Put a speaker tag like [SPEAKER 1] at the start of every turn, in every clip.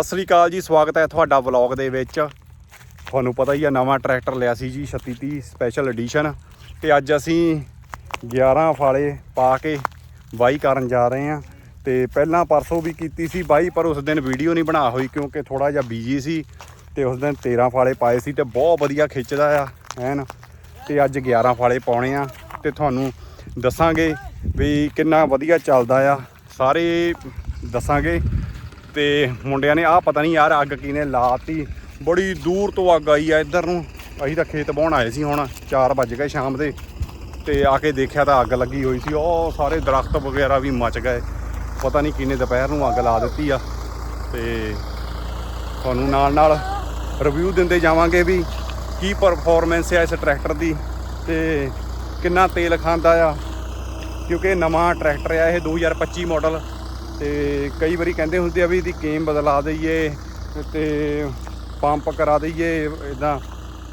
[SPEAKER 1] ਸਤਿ ਸ੍ਰੀ ਅਕਾਲ ਜੀ, ਸਵਾਗਤ ਹੈ ਤੁਹਾਡਾ ਵਲੌਗ ਦੇ ਵਿੱਚ। ਤੁਹਾਨੂੰ ਪਤਾ ਹੀ ਆ, ਨਵਾਂ ਟਰੈਕਟਰ ਲਿਆ ਸੀ ਜੀ 3630 ਸਪੈਸ਼ਲ ਐਡੀਸ਼ਨ ਤੇ ਅੱਜ ਅਸੀਂ 11 ਫਾਲੇ ਪਾ ਕੇ ਵਾਈ ਕਰਨ ਜਾ ਰਹੇ ਹਾਂ। ਤੇ ਪਹਿਲਾਂ ਪਰਸੋਂ ਵੀ ਕੀਤੀ ਸੀ ਬਾਈ, ਪਰ ਉਸ ਦਿਨ ਵੀਡੀਓ ਨਹੀਂ ਬਣਾ ਹੋਈ ਕਿਉਂਕਿ ਥੋੜਾ ਜਿਹਾ ਬਿਜ਼ੀ ਸੀ। ਤੇ ਉਸ ਦਿਨ 13 ਫਾਲੇ ਪਾਏ ਸੀ ਤੇ ਬਹੁਤ ਵਧੀਆ ਖਿੱਚਦਾ ਆ ਐਨ ਤੇ ਅੱਜ 11 ਫਾਲੇ ਪਾਉਣੇ ਆ। ਤੇ ਤੁਹਾਨੂੰ ਦੱਸਾਂਗੇ ਵੀ ਕਿੰਨਾ ਵਧੀਆ ਚੱਲਦਾ ਆ। ਸਾਰੇ ਦੱਸਾਂਗੇ। ਤੇ ਮੁੰਡਿਆਂ ਨੇ ਆਹ ਪਤਾ ਨਹੀਂ ਯਾਰ ਅੱਗ ਕਿਨੇ ਲਾਤੀ। ਬੜੀ ਦੂਰ ਤੋਂ ਅੱਗ ਆਈ ਆ ਇੱਧਰ ਨੂੰ। ਅਸੀਂ ਤਾਂ ਖੇਤ ਬਾਉਣ ਆਏ ਸੀ ਹੁਣ 4 ਵੱਜ ਗਏ ਸ਼ਾਮ ਦੇ। ਤੇ ਆ ਕੇ ਦੇਖਿਆ ਤਾਂ ਅੱਗ ਲੱਗੀ ਹੋਈ ਸੀ। ਉਹ ਸਾਰੇ ਦਰਖਤ ਵਗੈਰਾ ਵੀ ਮੱਚ ਗਏ। ਪਤਾ ਨਹੀਂ ਕਿਨੇ ਦੁਪਹਿਰ ਨੂੰ ਅੱਗ ਲਾ ਦਿੱਤੀ ਆ। ਤੇ ਤੁਹਾਨੂੰ ਨਾਲ ਨਾਲ ਰਿਵਿਊ ਦਿੰਦੇ ਜਾਵਾਂਗੇ ਵੀ ਕੀ ਪਰਫਾਰਮੈਂਸ ਹੈ ਇਸ ਟਰੈਕਟਰ ਦੀ। ਤੇ ਕਿੰਨਾ ਤੇਲ ਖਾਂਦਾ ਆ। ਕਿਉਂਕਿ ਨਵਾਂ ਟਰੈਕਟਰ ਆ, ਇਹ 2025 ਮਾਡਲ ਤੇ ਕਈ ਵਾਰੀ ਕਹਿੰਦੇ ਹੁੰਦੇ ਆ ਵੀ ਇਹਦੀ ਕੇਮ ਬਦਲਾ ਦਈਏ ਤੇ ਪੰਪ ਕਰਾ ਦਈਏ ਇਦਾਂ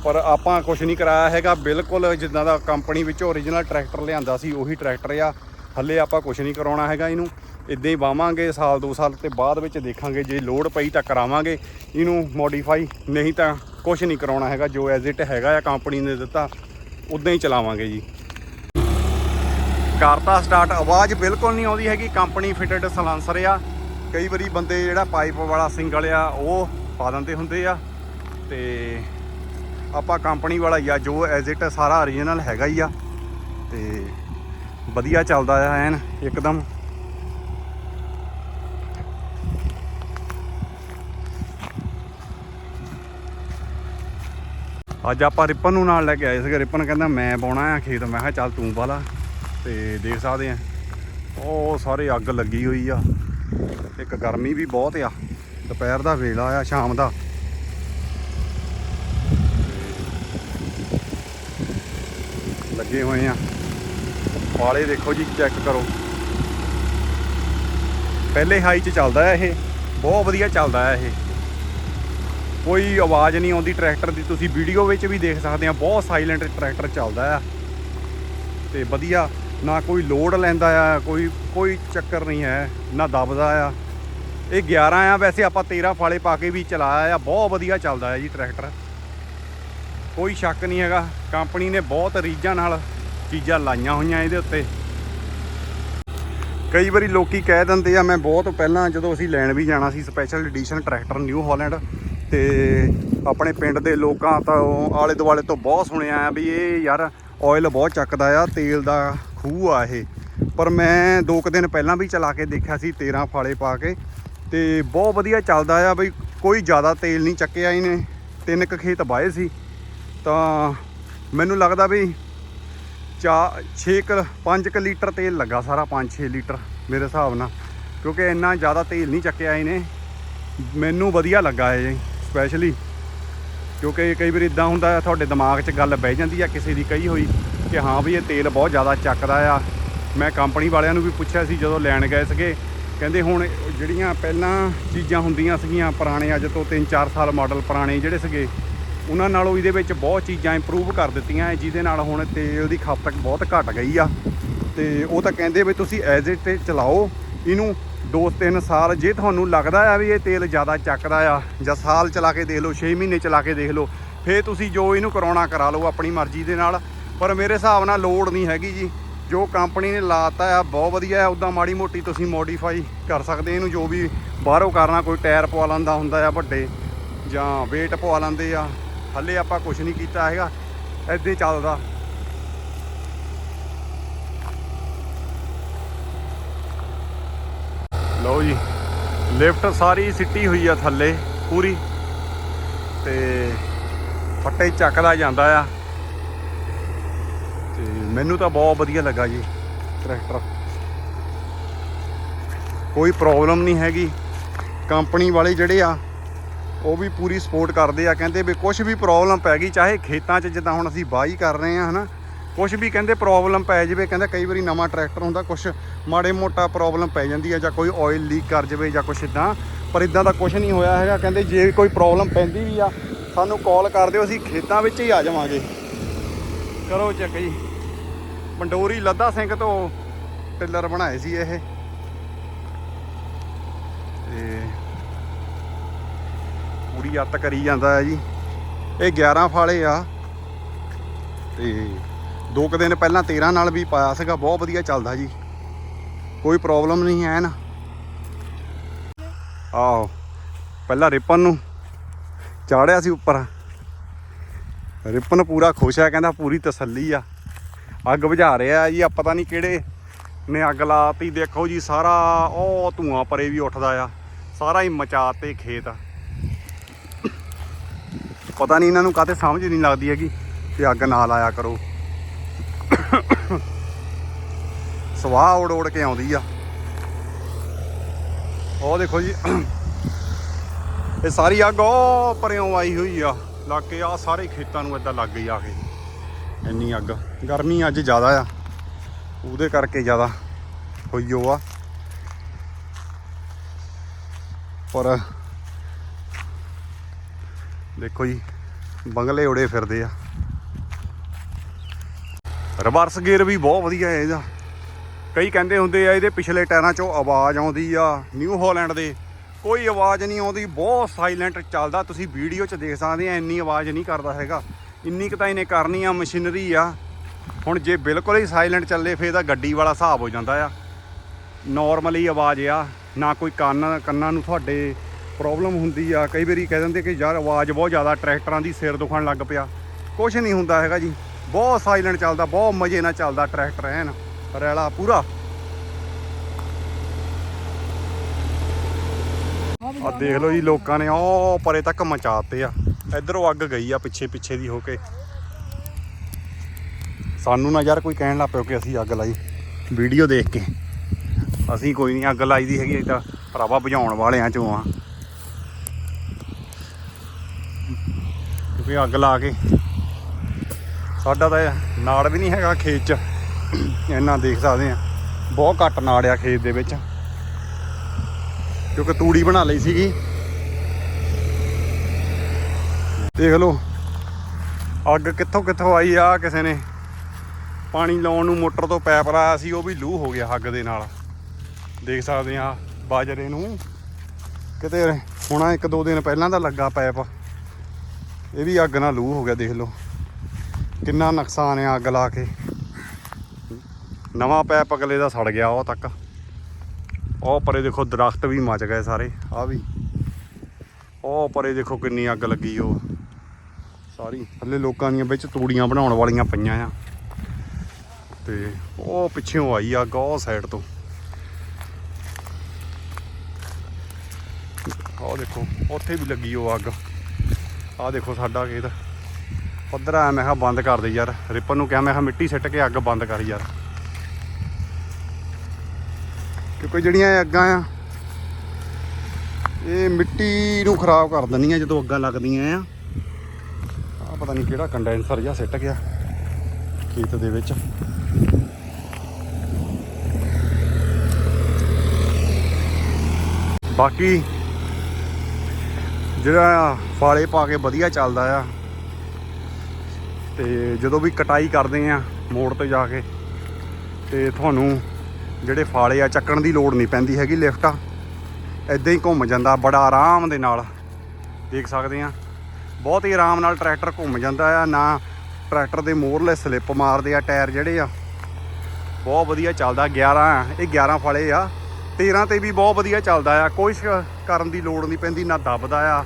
[SPEAKER 1] ਪਰ ਆਪਾਂ ਕੁਝ ਨਹੀਂ ਕਰਾਇਆ ਹੈਗਾ। ਬਿਲਕੁਲ ਜਿੱਦਾਂ ਦਾ ਕੰਪਨੀ ਵਿੱਚ ਓਰੀਜਨਲ ਟਰੈਕਟਰ ਲਿਆਂਦਾ ਸੀ, ਉਹੀ ਟਰੈਕਟਰ ਆ। ਹੱਲੇ ਆਪਾਂ ਕੁਝ ਨਹੀਂ ਕਰਾਉਣਾ ਹੈਗਾ ਇਹਨੂੰ। ਇਦਾਂ ਹੀ ਵਾਵਾਂਗੇ ਸਾਲ, ਦੋ ਸਾਲ ਤੇ ਬਾਅਦ ਵਿੱਚ ਦੇਖਾਂਗੇ। ਜੇ ਲੋਡ ਪਈ ਤਾਂ ਕਰਾਵਾਂਗੇ। ਇਹਨੂੰ ਮੋਡੀਫਾਈ ਨਹੀਂ ਤਾਂ ਕੁਝ ਨਹੀਂ ਕਰਾਉਣਾ ਹੈਗਾ। ਜੋ ਐਜ਼ ਇਟ ਹੈਗਾ ਆ ਕੰਪਨੀ ਨੇ ਦਿੱਤਾ ਉਦਾਂ ਹੀ ਚਲਾਵਾਂਗੇ ਜੀ। ਕਰਤਾ ਸਟਾਰਟ, ਆਵਾਜ਼ ਬਿਲਕੁਲ ਨਹੀਂ ਆਉਂਦੀ ਹੈਗੀ, ਕੰਪਨੀ ਫਿਟਡ ਸਲਾਂਸਰ ਆ। ਕਈ ਵਾਰੀ ਬੰਦੇ ਜਿਹੜਾ ਪਾਈਪ ਵਾਲਾ ਸਿੰਗਲ ਆ, ਉਹ ਪਾ ਦਿੰਦੇ ਹੁੰਦੇ ਆ। ਤੇ ਆਪਾਂ ਕੰਪਨੀ ਵਾਲਾ ਹੀ ਆ ਜੋ ਐਜ਼ ਇਟ ਸਾਰਾ ਓਰੀਜਨਲ ਹੈਗਾ ਹੀ ਆ। ਤੇ ਵਧੀਆ ਚੱਲਦਾ ਆ ਐਨ, ਇੱਕਦਮ। ਅੱਜ ਆਪਾਂ ਰਿਪਨ ਨੂੰ ਨਾਲ ਲੈ ਕੇ ਆਏ ਸੀਗੇ। ਰਿਪਨ ਕਹਿੰਦਾ, ਮੈਂ ਪਾਉਣਾ ਆ ਖੇਤ। ਮੈਂ ਕਿਹਾ, ਚੱਲ ਤੂੰ ਪਾ ਲਾ। ਤੇ ਦੇਖ ਸਕਦੇ ਆ। ਉਹ ਸਾਰੇ ਅੱਗ ਲੱਗੀ ਹੋਈ ਆ। ਇੱਕ ਗਰਮੀ ਵੀ ਬਹੁਤ ਆ। ਦੁਪਹਿਰ ਦਾ ਵੇਲਾ ਆ, ਸ਼ਾਮ ਦਾ। ਲੱਗੇ ਹੋਏ ਆ। ਵਾਲੇ ਦੇਖੋ ਜੀ ਚੈੱਕ ਕਰੋ। ਪਹਿਲੇ ਹਾਈ 'ਚ ਚੱਲਦਾ ਆ ਇਹ। ਬਹੁਤ ਵਧੀਆ ਚੱਲਦਾ ਹੈ ਇਹ। ਕੋਈ ਆਵਾਜ਼ ਨਹੀਂ ਆਉਂਦੀ ਟਰੈਕਟਰ ਦੀ। ਤੁਸੀਂ ਵੀਡੀਓ ਵਿੱਚ ਵੀ ਦੇਖ ਸਕਦੇ ਆ। ਬਹੁਤ ਸਾਇਲੈਂਟ ਟਰੈਕਟਰ ਚੱਲਦਾ ਆ। ਤੇ ਵਧੀਆ। ਨਾ ਕੋਈ ਲੋਡ ਲੈਂਦਾ ਆ, ਕੋਈ ਕੋਈ ਚੱਕਰ ਨਹੀਂ ਹੈ, ਨਾ ਦਬਦਾ ਆ। ਇਹ 11 ਆ, ਵੈਸੇ ਆਪਾਂ 13 ਫਾਲੇ ਪਾ ਕੇ ਵੀ ਚਲਾਇਆ ਆ, ਬਹੁਤ ਵਧੀਆ ਚੱਲਦਾ ਆ ਜੀ ਟਰੈਕਟਰ ਕੋਈ ਸ਼ੱਕ ਨਹੀਂ ਹੈਗਾ ਕੰਪਨੀ ਨੇ ਬਹੁਤ ਰੀਝਾਂ ਨਾਲ ਚੀਜ਼ਾਂ ਲਾਈਆਂ ਹੋਈਆਂ ਇਹਦੇ ਉੱਤੇ। ਕਈ ਵਾਰੀ ਲੋਕੀ ਕਹਿ ਦਿੰਦੇ ਆ, ਮੈਂ ਬਹੁਤ ਪਹਿਲਾਂ ਜਦੋਂ ਅਸੀਂ ਲੈਣ ਵੀ ਜਾਣਾ ਸੀ special edition tractor New Holland ਤੇ ਆਪਣੇ ਪਿੰਡ ਦੇ ਲੋਕਾਂ ਤੋਂ ਆਲੇ ਦੁਆਲੇ ਤੋਂ ਬਹੁਤ ਸੁਣਿਆ ਆ ਵੀ ਇਹ ਯਾਰ ਆਇਲ ਬਹੁਤ ਚੱਕਦਾ ਆ, ਤੇਲ ਦਾ ਖੂਹ ਆ ਇਹ। ਪਰ ਮੈਂ ਦੋ ਕੁ ਦਿਨ ਪਹਿਲਾਂ ਵੀ ਚਲਾ ਕੇ ਦੇਖਿਆ ਸੀ 13 ਫਾਲੇ ਪਾ ਕੇ। ਤੇ ਬਹੁਤ ਵਧੀਆ ਚੱਲਦਾ ਆ ਬਈ, ਕੋਈ ਜ਼ਿਆਦਾ ਤੇਲ ਨਹੀਂ ਚੱਕਿਆ ਇਹਨੇ। ਤਿੰਨ ਕੁ ਖੇਤ ਵਾਏ ਸੀ। ਤਾਂ ਮੈਨੂੰ ਲੱਗਦਾ ਵੀ ਚਾ 6 ਕ 5 ਕ ਲੀਟਰ ਤੇਲ ਲੱਗਾ ਸਾਰਾ 5-6 ਲੀਟਰ ਮੇਰੇ ਹਿਸਾਬ ਨਾਲ। ਕਿਉਂਕਿ ਇੰਨਾ ਜ਼ਿਆਦਾ ਤੇਲ ਨਹੀਂ ਚੱਕਿਆ ਇਹਨੇ। ਮੈਨੂੰ ਵਧੀਆ ਲੱਗਾ ਇਹ ਸਪੈਸ਼ਲੀ ਕਿਉਂਕਿ ਕਈ ਵਾਰ ਇਦਾਂ ਹੁੰਦਾ ਹੈ ਤੁਹਾਡੇ ਦਿਮਾਗ 'ਚ ਗੱਲ ਬਹਿ ਜਾਂਦੀ ਆ, ਕਿਸੇ ਦੀ ਕਹੀ ਹੋਈ। ਕਿ ਹਾਂ ਵੀ ਇਹ ਤੇਲ ਬਹੁਤ ਜ਼ਿਆਦਾ ਚੱਕਦਾ ਆ। ਮੈਂ ਕੰਪਨੀ ਵਾਲਿਆਂ ਨੂੰ ਵੀ ਪੁੱਛਿਆ ਸੀ ਜਦੋਂ ਲੈਣ ਗਏ ਸੀਗੇ। ਕਹਿੰਦੇ ਹੁਣ ਜਿਹੜੀਆਂ ਪਹਿਲਾਂ ਚੀਜ਼ਾਂ ਹੁੰਦੀਆਂ ਸੀਗੀਆਂ ਪੁਰਾਣੇ ਅੱਜ ਤੋਂ 3-4 ਸਾਲ ਮਾਡਲ ਪੁਰਾਣੇ ਜਿਹੜੇ ਸੀਗੇ, ਉਹਨਾਂ ਨਾਲੋਂ ਇਹਦੇ ਵਿੱਚ ਬਹੁਤ ਚੀਜ਼ਾਂ ਇੰਪਰੂਵ ਕਰ ਦਿੱਤੀਆਂ ਜਿਹਦੇ ਨਾਲ ਹੁਣ ਤੇਲ ਦੀ ਖਪਤ ਬਹੁਤ ਘਟ ਗਈ ਆ। ਤੇ ਉਹ ਤਾਂ ਕਹਿੰਦੇ ਵੀ ਤੁਸੀਂ ਐਜ਼ ਇਟ ਚਲਾਓ, ਇਹਨੂੰ 2-3 ਸਾਲ ਜੇ ਤੁਹਾਨੂੰ ਲੱਗਦਾ ਆ ਵੀ ਇਹ ਤੇਲ ਜ਼ਿਆਦਾ ਚੱਕਦਾ ਆ, ਜਾਂ ਸਾਲ ਚਲਾ ਕੇ ਦੇਖ ਲਓ 6 ਮਹੀਨੇ ਚਲਾ ਕੇ ਦੇਖ ਲਓ, ਫੇਰ ਤੁਸੀਂ ਜੋ ਇਹਨੂੰ ਕਰਾਉਣਾ ਕਰਾ ਲਓ ਆਪਣੀ ਮਰਜ਼ੀ ਦੇ ਨਾਲ। ਪਰ ਮੇਰੇ ਹਿਸਾਬ ਨਾਲ ਲੋਡ ਨਹੀਂ ਹੈਗੀ ਜੀ। ਜੋ ਕੰਪਨੀ ਨੇ ਲਾਤਾ ਆ, ਬਹੁਤ ਵਧੀਆ ਆ ਉਦਾਂ ਮਾੜੀ ਮੋਟੀ ਤੁਸੀਂ ਮੋਡੀਫਾਈ ਕਰ ਸਕਦੇ ਇਹਨੂੰ ਜੋ ਵੀ ਬਾਹਰੋਂ ਕਰਨਾ, ਕੋਈ ਟਾਇਰ ਪਵਾ ਲੈਂਦਾ ਹੁੰਦਾ ਆ ਵੱਡੇ, ਜਾਂ weight ਪਵਾ ਲੈਂਦੇ ਆ। ਹੱਲੇ ਆਪਾਂ ਕੁਝ ਨਹੀਂ ਕੀਤਾ ਹੈਗਾ ਐਦਾਂ ਹੀ ਚੱਲਦਾ। ਲਓ ਜੀ ਲਿਫਟ ਸਾਰੀ ਸਿੱਟੀ ਹੋਈ ਆ ਥੱਲੇ ਪੂਰੀ, ਤੇ ਫੱਟੇ ਚੱਕਦਾ ਜਾਂਦਾ ਆ। ਮੈਨੂੰ ਤਾਂ ਬਹੁਤ ਵਧੀਆ ਲੱਗਾ ਜੀ ਟਰੈਕਟਰ। ਕੋਈ ਪ੍ਰੋਬਲਮ ਨਹੀਂ ਹੈਗੀ। ਕੰਪਨੀ ਵਾਲੇ ਜਿਹੜੇ ਆ, ਉਹ ਵੀ ਪੂਰੀ ਸਪੋਰਟ ਕਰਦੇ ਆ। ਕਹਿੰਦੇ ਵੀ ਕੁਝ ਵੀ ਪ੍ਰੋਬਲਮ ਪੈ ਗਈ, ਚਾਹੇ ਖੇਤਾਂ 'ਚ ਜਿੱਦਾਂ ਹੁਣ ਅਸੀਂ ਬਾਈ ਕਰ ਰਹੇ ਆ, ਹਨਾ। ਕੁਝ ਵੀ ਕਹਿੰਦੇ ਪ੍ਰੋਬਲਮ ਪੈ ਜਾਵੇ, ਕਹਿੰਦਾ ਕਈ ਵਾਰੀ ਨਵਾਂ ਟਰੈਕਟਰ ਹੁੰਦਾ ਕੁਝ ਮਾੜੇ ਮੋਟਾ ਪ੍ਰੋਬਲਮ ਪੈ ਜਾਂਦੀ ਆ ਜਾਂ ਕੋਈ ਆਇਲ ਲੀਕ ਕਰ ਜਾਵੇ ਜਾਂ ਕੁਝ ਇਦਾਂ ਪਰ ਇਦਾਂ ਦਾ ਕੁਝ ਨਹੀਂ ਹੋਇਆ ਹੈਗਾ। ਕਹਿੰਦੇ ਜੇ ਕੋਈ ਪ੍ਰੋਬਲਮ ਪੈਂਦੀ ਵੀ ਆ, ਸਾਨੂੰ ਕਾਲ ਕਰ ਦਿਓ, ਅਸੀਂ ਖੇਤਾਂ ਵਿੱਚ ਹੀ ਆ ਜਾਵਾਂਗੇ। ਕਰੋ ਚੱਕ ਜੀ। ਪੰਡੋਰੀ ਲੱਦਾ ਸਿੰਘ ਤੋਂ ਪਿੱਲਰ ਬਣਾਏ ਸੀ ਇਹ। ਤੇ ਪੂਰੀ ਅੱਤ ਕਰੀ ਜਾਂਦਾ ਹੈ ਜੀ। ਇਹ 11 ਫਾਲੇ ਆ। ਤੇ ਦੋ ਕੁ ਦਿਨ ਪਹਿਲਾਂ 13 ਨਾਲ ਵੀ ਪਾਇਆ ਸੀਗਾ, ਬਹੁਤ ਵਧੀਆ ਚੱਲਦਾ ਜੀ। ਕੋਈ ਪ੍ਰੋਬਲਮ ਨਹੀਂ ਹੈ ਨਾ। ਆਹੋ, ਪਹਿਲਾਂ ਰਿਪਨ ਨੂੰ ਚਾੜਿਆ ਸੀ ਉੱਪਰ। ਰਿਪਨ ਪੂਰਾ ਖੁਸ਼ ਆ, ਕਹਿੰਦਾ ਪੂਰੀ ਤਸੱਲੀ ਆ। ਅੱਗ ਬੁਝਾ ਰਿਹਾ ਜੀ ਆ ਪਤਾ ਨਹੀਂ ਕਿਹੜੇ ਨੇ ਅੱਗ ਲਾਤੀ। ਦੇਖੋ ਜੀ, ਸਾਰਾ ਉਹ ਧੂਆਂ ਪਰੇ ਵੀ ਉੱਠਦਾ ਆ। ਸਾਰਾ ਹੀ ਮਚਾ ਤੇ ਖੇਤ। ਪਤਾ ਨਹੀਂ ਇਹਨਾਂ ਨੂੰ ਕਾਤੇ ਸਮਝ ਨਹੀਂ ਲੱਗਦੀ ਹੈਗੀ ਕਿ ਅੱਗ ਨਾ ਲਾਇਆ ਕਰੋ। ਸਵਾਹ ਉੜ ਉੜ ਕੇ ਆਉਂਦੀ ਆ। ਉਹ ਦੇਖੋ ਜੀ, ਇਹ ਸਾਰੀ ਅੱਗ ਉਹ ਪਰਿਓਂ ਆਈ ਹੋਈ ਆ। ਲੱਗ ਕੇ ਆ ਸਾਰੇ ਖੇਤਾਂ ਨੂੰ ਇਦਾਂ ਲੱਗ ਗਈ ਆ ਕੇ। ਇੰਨੀ ਅੱਗ। ਗਰਮੀ ਅੱਜ ਜ਼ਿਆਦਾ ਆ। ਉਹਦੇ ਕਰਕੇ ਜ਼ਿਆਦਾ ਹੋਈ ਓ ਆ। ਪਰ ਦੇਖੋ ਜੀ, ਬੰਗਲੇ ਉੜੇ ਫਿਰਦੇ ਆ। ਰਿਵਰਸ ਗੇਅਰ ਵੀ ਬਹੁਤ ਵਧੀਆ ਹੈ ਇਹਦਾ। ਕਈ ਕਹਿੰਦੇ ਹੁੰਦੇ ਆ, ਇਹਦੇ ਪਿਛਲੇ ਟਾਇਰਾਂ 'ਚੋਂ ਆਵਾਜ਼ ਆਉਂਦੀ ਆ, ਨਿਊ ਹਾਲੈਂਡ ਦੇ। ਕੋਈ ਆਵਾਜ਼ ਨਹੀਂ ਆਉਂਦੀ, ਬਹੁਤ ਸਾਇਲੈਂਟ ਚੱਲਦਾ। ਤੁਸੀਂ ਵੀਡੀਓ 'ਚ ਦੇਖ ਸਕਦੇ ਆ, ਇੰਨੀ ਆਵਾਜ਼ ਨਹੀਂ ਕਰਦਾ ਹੈਗਾ। ਇੰਨੀ ਕੁ ਤਾਂ ਇਹਨੇ ਕਰਨੀ ਆ, ਮਸ਼ੀਨਰੀ ਆ। ਹੁਣ ਜੇ ਬਿਲਕੁਲ ਹੀ ਸਾਇਲੈਂਟ ਚੱਲੇ, ਫੇਰ ਤਾਂ ਗੱਡੀ ਵਾਲਾ ਹਿਸਾਬ ਹੋ ਜਾਂਦਾ ਆ। ਨਾਰਮਲੀ ਆਵਾਜ਼ ਆ, ਨਾ ਕੋਈ ਕੰਨ, ਕੰਨਾਂ ਨੂੰ ਤੁਹਾਡੇ ਪ੍ਰੋਬਲਮ ਹੁੰਦੀ ਆ। ਕਈ ਵਾਰੀ ਕਹਿ ਦਿੰਦੇ ਕਿ ਯਾਰ ਆਵਾਜ਼ ਬਹੁਤ ਜ਼ਿਆਦਾ, ਟਰੈਕਟਰਾਂ ਦੀ ਸਿਰ ਦੁਖਣ ਲੱਗ ਪਿਆ। ਕੁਝ ਨਹੀਂ ਹੁੰਦਾ ਹੈਗਾ ਜੀ। ਬਹੁਤ ਸਾਇਲੈਂਟ ਚੱਲਦਾ, ਬਹੁਤ ਮਜ਼ੇ ਨਾਲ ਚੱਲਦਾ ਟਰੈਕਟਰ ਐਨ। ਰੈਲਾ ਪੂਰਾ। ਆ ਦੇਖ ਲਓ ਜੀ, ਲੋਕਾਂ ਨੇ ਉਹ ਪਰੇ ਤੱਕ ਮਚਾਤੇ ਆ। ਇਧਰੋਂ ਅੱਗ ਗਈ ਆ ਪਿੱਛੇ ਪਿੱਛੇ ਦੀ ਹੋ ਕੇ। ਸਾਨੂੰ ਨਾ ਯਾਰ ਕੋਈ ਕਹਿਣ ਲੱਗ ਪਿਓ ਕਿ ਅਸੀਂ ਅੱਗ ਲਾਈ। ਵੀਡੀਓ ਦੇਖ ਕੇ। ਅਸੀਂ ਕੋਈ ਨਹੀਂ ਅੱਗ ਲਾਈ ਦੀ ਹੈਗੀ, ਅਸੀਂ ਤਾਂ ਭਰਾਵਾ ਬੁਝਾਉਣ ਵਾਲਿਆਂ ਚੋਂ ਆ। ਕਿਉਂਕਿ ਅੱਗ ਲਾ ਕੇ। ਸਾਡਾ ਤਾਂ ਨਾੜ ਵੀ ਨਹੀਂ ਹੈਗਾ ਖੇਤ 'ਚ। ਇੰਨਾ ਦੇਖ ਸਕਦੇ ਆ। ਬਹੁਤ ਘੱਟ ਨਾੜ ਆ ਖੇਤ ਦੇ ਵਿੱਚ। ਕਿਉਂਕਿ ਤੂੜੀ ਬਣਾ ਲਈ ਸੀਗੀ। ਦੇਖ ਲਓ। ਅੱਗ ਕਿੱਥੋਂ ਕਿੱਥੋਂ ਆਈ ਆ, ਕਿਸੇ ਨੇ। ਪਾਣੀ ਲਾਉਣ ਨੂੰ ਮੋਟਰ ਤੋਂ ਪੈਪ ਲਾਇਆ ਸੀ, ਉਹ ਵੀ ਲੂ ਹੋ ਗਿਆ ਅੱਗ ਦੇ ਨਾਲ। ਦੇਖ ਸਕਦੇ ਆ ਬਾਜਰੇ ਨੂੰ। ਕਿਤੇ ਹੁਣਾ ਇੱਕ ਦੋ ਦਿਨ ਪਹਿਲਾਂ ਦਾ ਲੱਗਾ ਪੈਪ। ਇਹ ਵੀ ਅੱਗ ਨਾਲ ਲੂ ਹੋ ਗਿਆ, ਦੇਖ ਲਓ। ਕਿੰਨਾ ਨੁਕਸਾਨ ਆ ਅੱਗ ਲਾ ਕੇ। ਨਵਾਂ ਪੈਪ ਅਗਲੇ ਦਾ ਸੜ ਗਿਆ ਉਹ ਤੱਕ। ਉਹ ਪਰੇ ਦੇਖੋ ਦਰਖਤ ਵੀ ਮੱਚ ਗਏ ਸਾਰੇ ਆ ਵੀ। ਉਹ ਪਰੇ ਦੇਖੋ ਕਿੰਨੀ ਅੱਗ ਲੱਗੀ ਉਹ। ਸਾਰੀ। ਥੱਲੇ ਲੋਕਾਂ ਦੀਆਂ ਵਿੱਚ ਤੂੜੀਆਂ ਬਣਾਉਣ ਵਾਲੀਆਂ ਪਈਆਂ ਆ। ਤੇ ਉਹ ਪਿੱਛੇੋਂ ਆਈ ਅੱਗ, ਉਹ ਸਾਈਡ ਤੋਂ। ਆਹ ਦੇਖੋ, ਉੱਥੇ ਵੀ ਲੱਗੀ ਉਹ ਅੱਗ। ਆਹ ਦੇਖੋ ਸਾਡਾ ਖੇਤ। ਪੱਧਰ ਆ ਮੈਂ ਕਿਹਾ ਬੰਦ ਕਰ ਦੇ ਯਾਰ। ਰਿਪਰ ਨੂੰ ਕਿਹਾ, ਮੈਂ ਕਿਹਾ ਮਿੱਟੀ ਸਿੱਟ ਕੇ ਅੱਗ ਬੰਦ ਕਰ ਯਾਰ। ਕਿਉਂਕਿ ਜਿਹੜੀਆਂ ਇਹ ਅੱਗਾਂ ਆ, ਇਹ ਮਿੱਟੀ ਨੂੰ ਖਰਾਬ ਕਰ ਦਿੰਦੀਆਂ ਜਦੋਂ ਅੱਗਾਂ ਲੱਗਦੀਆਂ ਆ। ਪਤਾ ਨਹੀਂ ਕਿਹੜਾ ਕੰਡੈਂਸਰ ਜਿਹਾ ਸਿੱਟ ਗਿਆ ਖੇਤ ਦੇ ਵਿੱਚ। ਬਾਕੀ ਜਿਹੜਾ ਫਾਲੇ ਪਾ ਕੇ ਵਧੀਆ ਚੱਲਦਾ ਆ, ਤੇ ਜਦੋਂ ਵੀ ਕਟਾਈ ਕਰਦੇ ਆ ਮੋੜ ਤੇ ਜਾ ਕੇ, ਤੇ ਤੁਹਾਨੂੰ ਜਿਹੜੇ ਫਾਲੇ ਆ ਚੱਕਣ ਦੀ ਲੋੜ ਨਹੀਂ ਪੈਂਦੀ ਹੈਗੀ ਲਿਫਟ ਆ ਇਦਾਂ ਹੀ ਘੁੰਮ ਜਾਂਦਾ ਬੜਾ ਆਰਾਮ ਦੇ ਨਾਲ, ਦੇਖ ਸਕਦੇ ਆ। ਬਹੁਤ ਹੀ ਆਰਾਮ ਨਾਲ ਟਰੈਕਟਰ ਘੁੰਮ ਜਾਂਦਾ ਆ, ਨਾ ਟਰੈਕਟਰ ਦੇ ਮੋਰਲੇ ਸਲਿੱਪ ਮਾਰਦੇ ਆ ਟਾਇਰ ਜਿਹੜੇ ਆ। ਬਹੁਤ ਵਧੀਆ ਚੱਲਦਾ 11 ਇਹ 11 ਫਾਲੇ ਆ। 13 ਤੇ ਵੀ ਬਹੁਤ ਵਧੀਆ ਚੱਲਦਾ ਆ, ਕੋਈ ਕਰਨ ਦੀ ਲੋੜ ਨਹੀਂ ਪੈਂਦੀ, ਨਾ ਦੱਬਦਾ ਆ।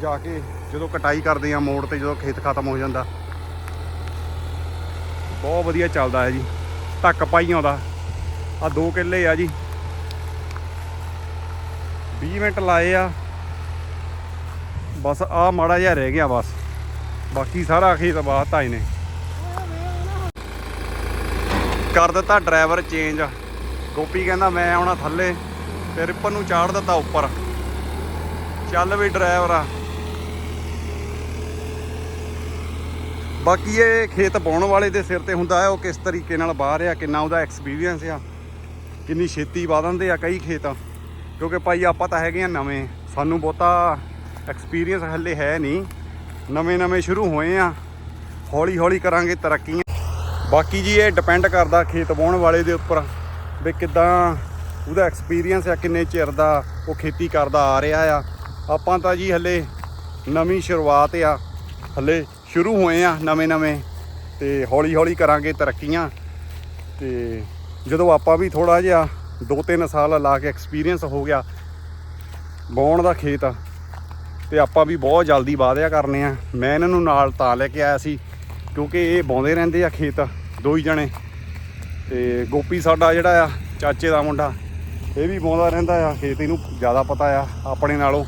[SPEAKER 1] ਜਾ ਕੇ ਜਦੋਂ ਕਟਾਈ ਕਰਦੇ ਆ ਮੋੜ ਤੇ, ਜਦੋਂ ਖੇਤ ਖਤਮ ਹੋ ਜਾਂਦਾ। ਬਹੁਤ ਵਧੀਆ ਚੱਲਦਾ ਹੈ ਜੀ, ਧੱਕ ਪਾਈ ਆਉਂਦਾ ਆ 2 ਕਿੱਲੇ ਆ ਜੀ। 20 ਮਿੰਟ ਲਾਏ ਆ। ਬਸ ਆ ਮਾੜਾ ਜਿਹਾ ਰਹਿ ਗਿਆ ਬਸ। ਬਾਕੀ ਸਾਰਾ ਖੇਤ ਬਾਤਾ ਇਹਨੇ। ਕਰ ਦਿੱਤਾ ਡਰਾਈਵਰ ਚੇਂਜ ਗੋਪੀ ਕਹਿੰਦਾ, ਮੈਂ ਆਉਣਾ ਥੱਲੇ ਤੇ ਰਿਪਨ ਨੂੰ ਚਾੜ ਦਿੱਤਾ ਉੱਪਰ। ਚੱਲ ਵੀ ਡਰਾਈਵਰ ਆ। ਬਾਕੀ ਇਹ ਖੇਤ ਬਾਉਣ ਵਾਲੇ ਦੇ ਸਿਰ ਤੇ ਹੁੰਦਾ ਹੈ, ਉਹ ਕਿਸ ਤਰੀਕੇ ਨਾਲ ਬਾਹਰ ਆ, ਕਿੰਨਾ ਉਹਦਾ ਐਕਸਪੀਰੀਅੰਸ ਆ, ਕਿੰਨੀ ਛੇਤੀ ਵਾ ਦਿੰਦੇ ਆ ਕਈ ਖੇਤ। ਕਿਉਂਕਿ ਭਾਈ ਆਪਾਂ ਤਾਂ ਹੈਗੇ ਆ ਨਵੇਂ, ਸਾਨੂੰ ਬਹੁਤਾ ਐਕਸਪੀਰੀਅੰਸ ਹੱਲੇ ਹੈ ਨਹੀਂ। ਨਵੇਂ ਨਵੇਂ ਸ਼ੁਰੂ ਹੋਏ ਆ। ਹੌਲੀ ਹੌਲੀ ਕਰਾਂਗੇ ਤਰੱਕੀਆਂ। ਬਾਕੀ ਜੀ ਇਹ ਡਿਪੈਂਡ ਕਰਦਾ ਖੇਤ ਵਾਹੁਣ ਵਾਲੇ ਦੇ ਉੱਪਰ ਵੀ ਕਿਦਾਂ ਉਹਦਾ ਐਕਸਪੀਰੀਅੰਸ ਆ, ਕਿੰਨੇ ਚਿਰ ਦਾ ਉਹ ਖੇਤੀ ਕਰਦਾ ਆ ਰਿਹਾ ਆ। ਆਪਾਂ ਤਾਂ ਜੀ ਹੱਲੇ ਨਵੀਂ ਸ਼ੁਰੂਆਤ ਆ। ਹਲੇ ਸ਼ੁਰੂ ਹੋਏ ਆ ਨਵੇਂ ਨਵੇਂ ਤੇ ਹੌਲੀ ਹੌਲੀ ਕਰਾਂਗੇ ਤਰੱਕੀਆਂ। ਤੇ ਜਦੋਂ ਆਪਾਂ ਵੀ ਥੋੜਾ ਜਿਹਾ 2-3 ਸਾਲ ਲਾ ਕੇ ਐਕਸਪੀਰੀਅੰਸ ਹੋ ਗਿਆ ਬਾਉਣ ਦਾ ਖੇਤ ਤੇ ਆਪਾਂ ਵੀ ਬਹੁਤ ਜਲਦੀ ਵਾਧਿਆ ਕਰਨੇ ਆ। ਮੈਂ ਇਹਨਾਂ ਨੂੰ ਨਾਲ ਤਾਂ ਲੈ ਕੇ ਆਇਆ ਸੀ, ਕਿਉਂਕਿ ਇਹ ਬਾਉਂਦੇ ਰਹਿੰਦੇ ਆ ਖੇਤ ਦੋ ਹੀ ਜਣੇ। ਤੇ ਗੋਪੀ ਸਾਡਾ ਜਿਹੜਾ ਆ, ਚਾਚੇ ਦਾ ਮੁੰਡਾ, ਇਹ ਵੀ ਬੌਂਦਾ ਰਹਿੰਦਾ ਆ। ਖੇਤ ਇਹਨੂੰ ਜ਼ਿਆਦਾ ਪਤਾ ਆ, ਆਪਣੇ ਨਾਲੋਂ।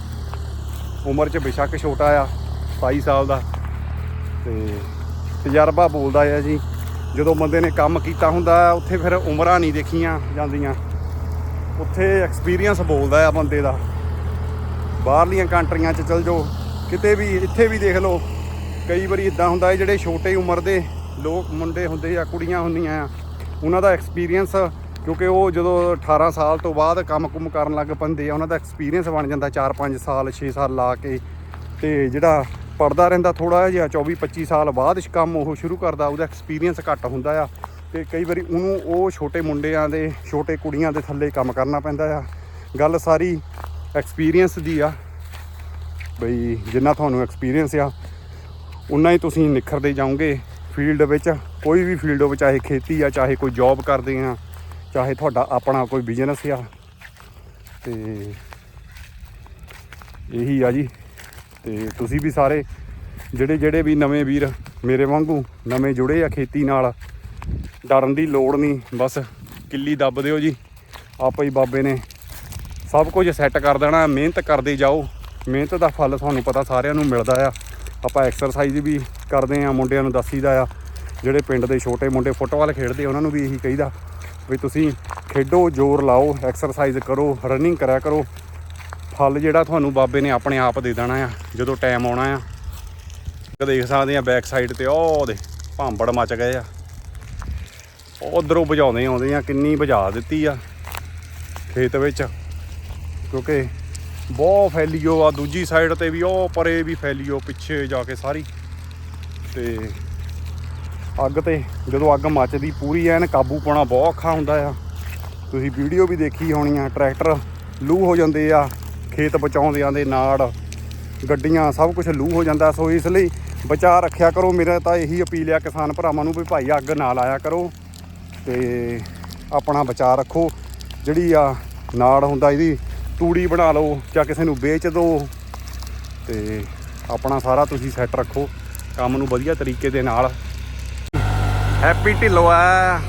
[SPEAKER 1] ਉਮਰ 'ਚ ਬੇਸ਼ੱਕ ਛੋਟਾ ਆ 27 ਸਾਲ ਦਾ। ਤੇ ਤਜਰਬਾ ਬੋਲਦਾ ਆ ਜੀ, ਜਦੋਂ ਬੰਦੇ ਨੇ ਕੰਮ ਕੀਤਾ ਹੁੰਦਾ ਉੱਥੇ ਫਿਰ ਉਮਰਾਂ ਨਹੀਂ ਦੇਖੀਆਂ ਜਾਂਦੀਆਂ। ਉੱਥੇ ਐਕਸਪੀਰੀਅੰਸ ਬੋਲਦਾ ਆ ਬੰਦੇ ਦਾ। ਬਾਹਰਲੀਆਂ ਕੰਟਰੀਆਂ 'ਚ ਚਲ ਜਾਓ, ਕਿਤੇ ਵੀ, ਇੱਥੇ ਵੀ ਦੇਖ ਲਓ। ਕਈ ਵਾਰੀ ਇਦਾਂ ਹੁੰਦਾ ਹੈ, ਜਿਹੜੇ ਛੋਟੇ ਉਮਰ ਦੇ ਲੋਕ ਮੁੰਡੇ ਹੁੰਦੇ ਆ, ਕੁੜੀਆਂ ਹੁੰਦੀਆਂ ਆ, ਉਹਨਾਂ ਦਾ ਐਕਸਪੀਰੀਅੰਸ ਕਿਉਂਕਿ ਉਹ ਜਦੋਂ 18 ਸਾਲ ਤੋਂ ਬਾਅਦ ਕੰਮ-ਕੁਮ ਕਰਨ ਲੱਗ ਪੈਂਦੇ ਆ, ਉਹਨਾਂ ਦਾ ਐਕਸਪੀਰੀਅੰਸ ਬਣ ਜਾਂਦਾ 4-5 ਸਾਲ 6 ਸਾਲ ਲਾ ਕੇ। ਤੇ ਜਿਹੜਾ ਪੜਦਾ ਰਹਿੰਦਾ ਥੋੜਾ ਜਿਹਾ 24-25 ਸਾਲ ਬਾਅਦ ਕੰਮ ਉਹ ਸ਼ੁਰੂ ਕਰਦਾ, ਉਹਦਾ ਐਕਸਪੀਰੀਅੰਸ ਘੱਟ ਹੁੰਦਾ ਆ। ਤੇ ਕਈ ਵਾਰੀ ਉਹਨੂੰ ਉਹ ਛੋਟੇ ਮੁੰਡਿਆਂ ਦੇ, ਛੋਟੇ ਕੁੜੀਆਂ ਦੇ ਥੱਲੇ ਕੰਮ ਕਰਨਾ ਪੈਂਦਾ ਆ। ਗੱਲ ਸਾਰੀ ਐਕਸਪੀਰੀਅੰਸ ਦੀ ਆ। ਬਈ ਜਿੰਨਾ ਤੁਹਾਨੂੰ ਐਕਸਪੀਰੀਅੰਸ ਆ, ਉਨਾ ਹੀ ਤੁਸੀਂ ਨਿਖਰਦੇ ਜਾਓਗੇ ਫੀਲਡ ਵਿੱਚ। ਕੋਈ ਵੀ ਫੀਲਡ ਹੋਵੇ ਚਾਹੇ ਖੇਤੀ ਆ, ਚਾਹੇ ਕੋਈ ਜੌਬ ਕਰਦੇ ਆ, ਚਾਹੇ ਤੁਹਾਡਾ ਆਪਣਾ ਕੋਈ ਬਿਜ਼ਨਸ ਆ। ਤੇ ਇਹੀ ਆ ਜੀ। ਤੇ ਤੁਸੀਂ ਵੀ ਸਾਰੇ, ਜਿਹੜੇ ਜਿਹੜੇ ਵੀ ਨਵੇਂ ਵੀਰ ਮੇਰੇ ਵਾਂਗੂ ਨਵੇਂ ਜੁੜੇ ਆ ਖੇਤੀ ਨਾਲ, ਡਰਨ ਦੀ ਲੋੜ ਨਹੀਂ, ਬਸ ਕਿੱਲੀ ਦੱਬ ਦਿਓ ਜੀ। ਆਪੇ ਹੀ ਬਾਬੇ ਨੇ ਸਭ ਕੁਝ ਸੈੱਟ ਕਰ ਦੇਣਾ, ਮਿਹਨਤ ਕਰਦੇ ਜਾਓ। ਮਿਹਨਤ ਦਾ ਫਲ ਤੁਹਾਨੂੰ ਪਤਾ ਸਾਰਿਆਂ ਨੂੰ ਮਿਲਦਾ ਆ। ਆਪਾਂ ਐਕਸਰਸਾਈਜ਼ ਵੀ ਕਰਦੇ ਆ, ਮੁੰਡਿਆਂ ਨੂੰ ਦੱਸੀਦਾ ਆ। ਜਿਹੜੇ ਪਿੰਡ ਦੇ ਛੋਟੇ ਮੁੰਡੇ ਫੁੱਟਬਾਲ ਖੇਡਦੇ, ਉਹਨਾਂ ਨੂੰ ਵੀ ਇਹੀ ਕਹੀਦਾ ਵੀ ਤੁਸੀਂ ਖੇਡੋ, ਜ਼ੋਰ ਲਾਓ ਐਕਸਰਸਾਈਜ਼ ਕਰੋ ਰਨਿੰਗ ਕਰਿਆ ਕਰੋ। ਫਲ ਜਿਹੜਾ ਤੁਹਾਨੂੰ ਬਾਬੇ ਨੇ ਆਪਣੇ ਆਪ ਦੇ ਦੇਣਾ ਆ, ਜਦੋਂ ਟਾਈਮ ਆਉਣਾ ਆ। ਦੇਖ ਸਕਦੇ ਆ ਬੈਕ ਸਾਈਡ ਤੇ ਉਹ ਦੇ ਭਾਂਬੜ ਮਚ ਗਏ ਆ। ਉਧਰੋਂ ਭਜਾਉਂਦੇ ਆਉਂਦੇ ਆ, ਕਿੰਨੀ ਭਜਾ ਦਿੱਤੀ ਆ। ਖੇਤ ਵਿੱਚ ਕਿਉਂਕਿ ਬਹੁਤ ਫੈਲੀਓ ਆ, ਦੂਜੀ ਸਾਈਡ ਤੇ ਵੀ ਉਹ, ਪਰੇ ਵੀ ਫੈਲੀਓ ਪਿੱਛੇ ਜਾ ਕੇ ਸਾਰੀ। ਤੇ ਅੱਗ ਤੇ ਜਦੋਂ ਅੱਗ ਮੱਚਦੀ, ਪੂਰੀ ਐਨ ਕਾਬੂ ਪਾਉਣਾ ਬਹੁਤ ਔਖਾ ਹੁੰਦਾ ਆ। ਤੁਸੀਂ ਵੀਡੀਓ ਵੀ ਦੇਖੀ ਹੋਣੀ ਆ, ਟਰੈਕਟਰ ਲੂ ਹੋ ਜਾਂਦੇ ਆ, ਖੇਤ ਬਚਾਉਂਦਿਆਂ ਦੇ ਨਾੜ ਗੱਡੀਆਂ ਸਭ ਕੁਝ ਲੂ ਹੋ ਜਾਂਦਾ, ਸੋ ਇਸ ਲਈ ਬਚਾ ਰੱਖਿਆ ਕਰੋ। ਮੇਰਾ ਤਾਂ ਇਹੀ ਅਪੀਲ ਆ, ਕਿਸਾਨ ਭਰਾਵਾਂ ਨੂੰ ਵੀ ਭਾਈ ਅੱਗ ਨਾ ਲਾਇਆ ਕਰੋ ਤੇ ਆਪਣਾ ਬਚਾ ਰੱਖੋ। ਜਿਹੜੀ ਆ ਨਾੜ ਹੁੰਦਾ ਇਹਦੀ ਤੂੜੀ ਬਣਾ ਲਓ ਜਾਂ ਕਿਸੇ ਨੂੰ ਵੇਚ ਦਿਓ ਤੇ ਆਪਣਾ ਸਾਰਾ ਤੁਸੀਂ ਸੈੱਟ ਰੱਖੋ। ਕੰਮ ਨੂੰ ਵਧੀਆ ਤਰੀਕੇ ਦੇ ਨਾਲ। ਹੈਪੀ ਢਿੱਲੋਂ ਆ।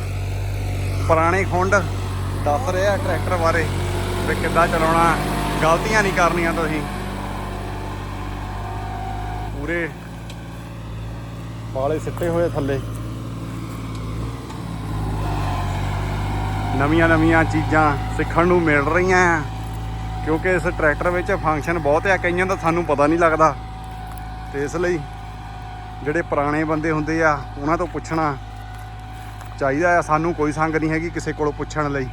[SPEAKER 1] ਪੁਰਾਣੇ ਖੁੰਡ ਦੱਸ ਰਿਹਾ ਟਰੈਕਟਰ ਬਾਰੇ ਵੀ ਕਿੱਦਾਂ ਚਲਾਉਣਾ। ਗਲਤੀਆਂ ਨਹੀਂ ਕਰਨੀਆਂ ਤੁਸੀਂ। ਪੂਰੇ ਵਾਲੇ ਸਿੱਟੇ ਹੋਏ ਥੱਲੇ। ਨਵੀਆਂ ਨਵੀਆਂ ਚੀਜ਼ਾਂ ਸਿੱਖਣ ਨੂੰ ਮਿਲ ਰਹੀਆਂ। ਕਿਉਂਕਿ ਇਸ ਟਰੈਕਟਰ ਵਿੱਚ ਫੰਕਸ਼ਨ ਬਹੁਤ ਆ, ਕਈਆਂ ਦਾ ਸਾਨੂੰ ਪਤਾ ਨਹੀਂ ਲੱਗਦਾ। ਤੇ ਇਸ ਲਈ ਜਿਹੜੇ ਪੁਰਾਣੇ ਬੰਦੇ ਹੁੰਦੇ ਆ, ਉਹਨਾਂ ਤੋਂ ਪੁੱਛਣਾ ਚਾਹੀਦਾ ਆ। ਸਾਨੂੰ ਕੋਈ ਸੰਗ ਨਹੀਂ ਹੈਗੀ ਕਿਸੇ ਕੋਲੋਂ ਪੁੱਛਣ ਲਈ।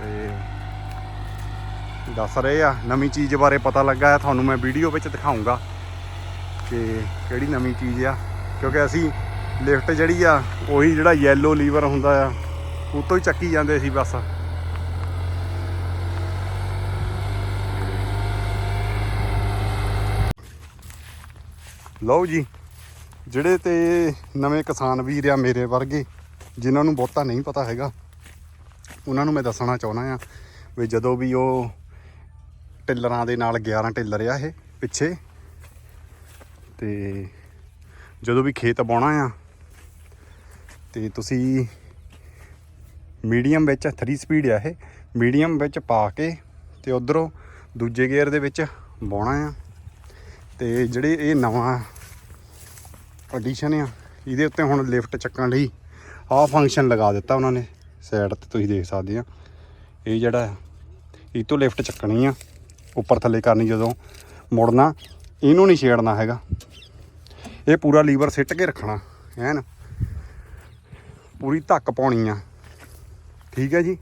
[SPEAKER 1] ਤੇ ਦੱਸ ਰਹੇ ਆ, ਨਵੀਂ ਚੀਜ਼ ਬਾਰੇ ਪਤਾ ਲੱਗਾ ਆ। ਤੁਹਾਨੂੰ ਮੈਂ ਵੀਡੀਓ ਵਿੱਚ ਦਿਖਾਉਂਗਾ ਕਿ ਕਿਹੜੀ ਨਵੀਂ ਚੀਜ਼ ਆ। ਕਿਉਂਕਿ ਅਸੀਂ ਲਿਫਟ ਜਿਹੜੀ ਆ, ਉਹੀ ਜਿਹੜਾ ਯੈਲੋ ਲੀਵਰ ਹੁੰਦਾ ਆ ਉਤੋਂ ਹੀ ਚੱਕੀ ਜਾਂਦੇ ਸੀ ਬਸ। ਲਓ ਜੀ, ਜਿਹੜੇ ਤੇ ਨਵੇਂ ਕਿਸਾਨ ਵੀਰ ਆ ਮੇਰੇ ਵਰਗੇ, ਜਿਨ੍ਹਾਂ ਨੂੰ ਬਹੁਤਾ ਨਹੀਂ ਪਤਾ ਹੈਗਾ, ਉਹਨਾਂ ਨੂੰ ਮੈਂ ਦੱਸਣਾ ਚਾਹੁੰਦਾ ਆ ਵੀ ਜਦੋਂ ਵੀ ਉਹ ਟਿੱਲਰਾਂ ਦੇ ਨਾਲ 11 ਟਿੱਲਰ ਆ ਇਹ ਪਿੱਛੇ, ਤੇ ਜਦੋਂ ਵੀ ਖੇਤ ਬਾਉਣਾ ਆ, ਤੇ ਤੁਸੀਂ ਮੀਡੀਅਮ ਵਿੱਚ 3 ਸਪੀਡ ਆ ਇਹ, ਮੀਡੀਅਮ ਵਿੱਚ ਪਾ ਕੇ ਤੇ ਉਧਰੋਂ ਦੂਜੇ ਗੇਅਰ ਦੇ ਵਿੱਚ ਬਾਉਣਾ ਆ, ਤੇ ਜਿਹੜੇ ਇਹ ਨਵਾਂ ਐਡੀਸ਼ਨ ਆ। ਇਹਦੇ ਉੱਤੇ ਹੁਣ ਲਿਫਟ ਚੱਕਣ ਲਈ ਆਹ ਫੰਕਸ਼ਨ ਲਗਾ ਦਿੱਤਾ ਉਹਨਾਂ ਨੇ। ਸਾਈਡ ਤੇ ਤੁਸੀਂ ਦੇਖ ਸਕਦੇ ਆ। ਇਹ ਜਿਹੜਾ ਇਹ ਤੋਂ ਲਿਫਟ ਚੱਕਣੀ ਆ। ਉੱਪਰ ਥੱਲੇ ਕਰਨੀ ਜਦੋਂ ਮੁੜਨਾ, ਇਹਨੂੰ ਨਹੀਂ ਛੇੜਨਾ ਹੈਗਾ। ਇਹ ਪੂਰਾ ਲੀਵਰ ਸਿੱਟ ਕੇ ਰੱਖਣਾ ਐਨ ਪੂਰੀ ਧੱਕ ਪਾਉਣੀ ਆ। ਠੀਕ ਹੈ ਜੀ?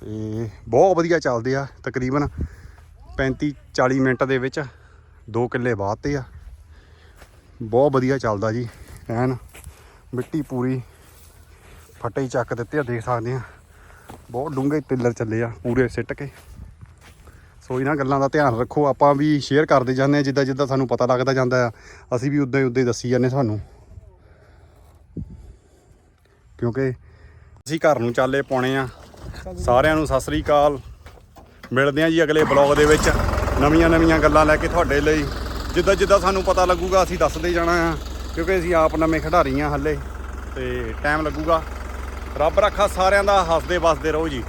[SPEAKER 1] ਤੇ ਬਹੁਤ ਵਧੀਆ ਚੱਲਦੇ ਆ। ਤਕਰੀਬਨ 35 40 ਮਿੰਟ ਦੇ ਵਿੱਚ 2 ਕਿੱਲੇ ਬਾਅਦ ਤੇ ਆ। ਬਹੁਤ ਵਧੀਆ ਚੱਲਦਾ ਜੀ, ਐਨ ਮਿੱਟੀ ਪੂਰੀ ਫੱਟੇ ਹੀ ਚੱਕ ਦਿੱਤੇ ਆ, ਦੇਖ ਸਕਦੇ ਆ। ਬਹੁਤ ਡੂੰਘੇ ਟਿੱਲਰ ਚੱਲੇ ਆ, ਪੂਰੇ ਸਿੱਟ ਕੇ। ਸੋ ਇਹਨਾਂ ਗੱਲਾਂ ਦਾ ਧਿਆਨ ਰੱਖੋ, ਆਪਾਂ ਵੀ ਸ਼ੇਅਰ ਕਰਦੇ ਜਾਂਦੇ ਆ, ਜਿੱਦਾਂ ਜਿੱਦਾਂ ਸਾਨੂੰ ਪਤਾ ਲੱਗਦਾ ਜਾਂਦਾ ਆ, ਅਸੀਂ ਵੀ ਉਦਾਂ ਹੀ ਉਦਾਂ ਹੀ ਦੱਸੀ ਜਾਂਦੇ ਤੁਹਾਨੂੰ ਕਿਉਂਕਿ ਅਸੀਂ ਘਰ ਨੂੰ ਚਾਲੇ ਪਾਉਣੇ ਆ। ਸਾਰਿਆਂ ਨੂੰ ਸਤਿ ਸ੍ਰੀ ਅਕਾਲ। ਮਿਲਦੇ ਆ ਜੀ ਅਗਲੇ ਬਲੌਗ ਦੇ ਵਿੱਚ। ਨਵੀਆਂ ਨਵੀਆਂ ਗੱਲਾਂ ਲੈ ਕੇ ਤੁਹਾਡੇ ਲਈ। ਜਿੱਦਾਂ ਜਿੱਦਾਂ ਸਾਨੂੰ ਪਤਾ ਲੱਗੂਗਾ, ਅਸੀਂ ਦੱਸਦੇ ਜਾਣਾ ਆ, ਕਿਉਂਕਿ ਅਸੀਂ ਆਪ ਨਵੇਂ ਖਿਡਾਰੀ ਆ ਹੱਲੇ, ਤੇ ਟਾਈਮ ਲੱਗੂਗਾ। ਰੱਬ ਰੱਖਾ ਸਾਰਿਆਂ ਦਾ ਹੱਸਦੇ ਵੱਸਦੇ ਰਹੋ ਜੀ।